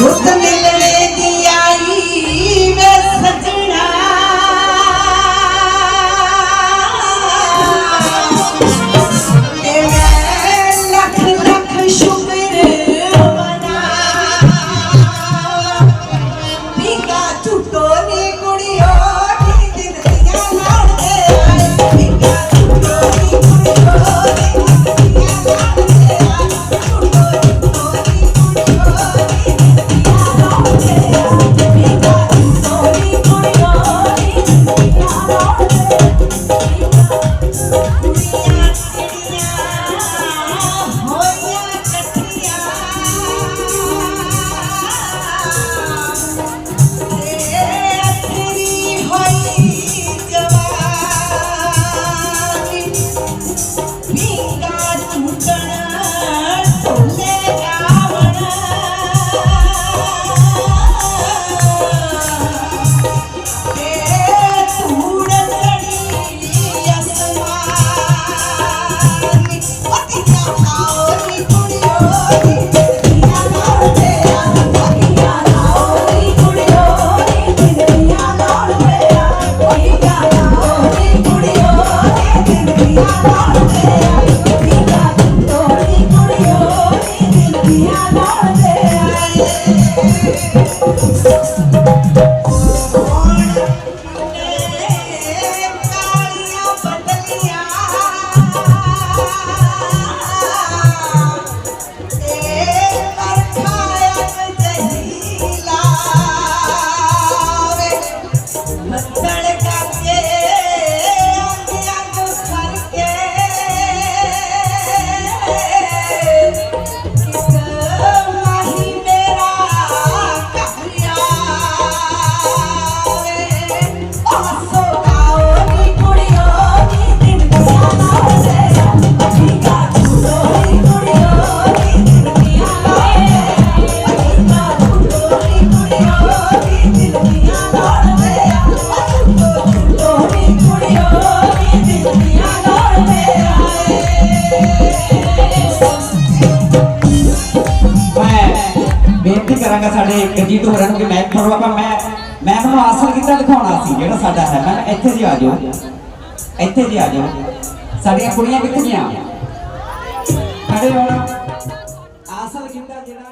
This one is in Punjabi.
我的脸。ਬੇਨਤੀ ਕਰਾਂਗਾ ਸਾਡੇ ਗਜੀਤ ਹੋਰਾਂ ਨੂੰ ਕਿ ਮੈਂ ਤੁਹਾਨੂੰ ਆਪਾਂ ਮੈਂ ਮੈਂ ਤੁਹਾਨੂੰ ਆਸਰ ਕਿੱਦਾਂ ਦਿਖਾਉਣਾ ਸੀ, ਜਿਹੜਾ ਸਾਡਾ ਹੈ। ਮੈਂ ਇੱਥੇ ਜੀ ਆ ਜਾਓ। ਇੱਥੇ ਜੀ ਆ ਜਾਓ। ਸਾਡੀਆਂ ਕੁੜੀਆਂ ਕਿੱਥੇ ਗਈਆਂ? ਖੜੇ ਹੋਣਾ ਆਸਰ ਕਿੱਦਾਂ ਜਿਹੜਾ